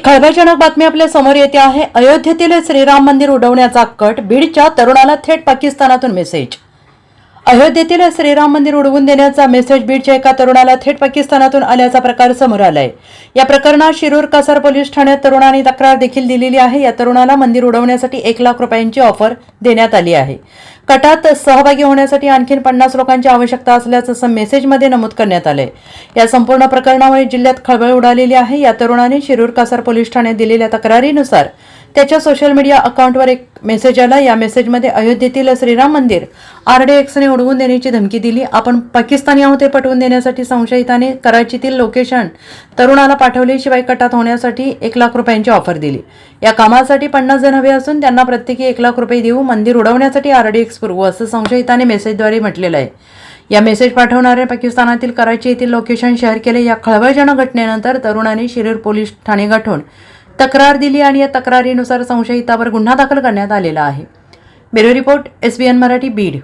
एक खळबळजनक बातमी आपल्यासमोर येते आहे. अयोध्येतील श्रीराम मंदिर उडवण्याचा कट बीडच्या तरुणाला थेट पाकिस्तानातून मेसेज अयोध्येतील श्रीराम मंदिर उडवून देण्याचा मेसेज बीडच्या एका तरुणाला थेट पाकिस्तानातून आल्याचा प्रकार समोर आलाय. या प्रकरणात शिरूर कासार पोलीस ठाण्यात तरुणाने तक्रार देखील दिलेली आहे. या तरुणाला मंदिर उडवण्यासाठी एक लाख रुपयांची ऑफर देण्यात आली आहे. कटात सहभागी होण्यासाठी आणखीन पन्नास लोकांची आवश्यकता असल्याचं मेसेजमध्ये नमूद करण्यात आलंय. या संपूर्ण प्रकरणामुळे जिल्ह्यात खळबळ उडालेली आहे. या तरुणाने शिरूर कासार पोलीस ठाण्यात दिलेल्या तक्रारीनुसार त्याच्या सोशल मीडिया अकाउंटवर एक मेसेज आला. या मेसेजमध्ये अयोध्येतील श्रीराम मंदिर आरडीएक्सने उडवून देण्याची धमकी दिली. आपण पाकिस्तानी आहोत हे पटवून देण्यासाठी संशयिताने कराचीतील लोकेशन तरुणाला पाठवले. शिवाय कटात होण्यासाठी एक लाख रुपयांची ऑफर दिली. या कामासाठी पन्नास जण हवे असून त्यांना प्रत्येकी एक लाख रुपये देऊ मंदिर उडवण्यासाठी आरडीएक्स पुरवू असं संशयिताने मेसेजद्वारे म्हटलेलं आहे. या मेसेज पाठवणाऱ्या पाकिस्तानातील कराची येथील लोकेशन शेअर केले. या खळबळजनक घटनेनंतर तरुणाने शिरूर पोलीस ठाणे गाठून तक्रार दिली आणि या तक्रारीनुसार संशयितावर गुन्हा दाखल करण्यात आलेला आहे. Bureau report S B N Marathi Beed.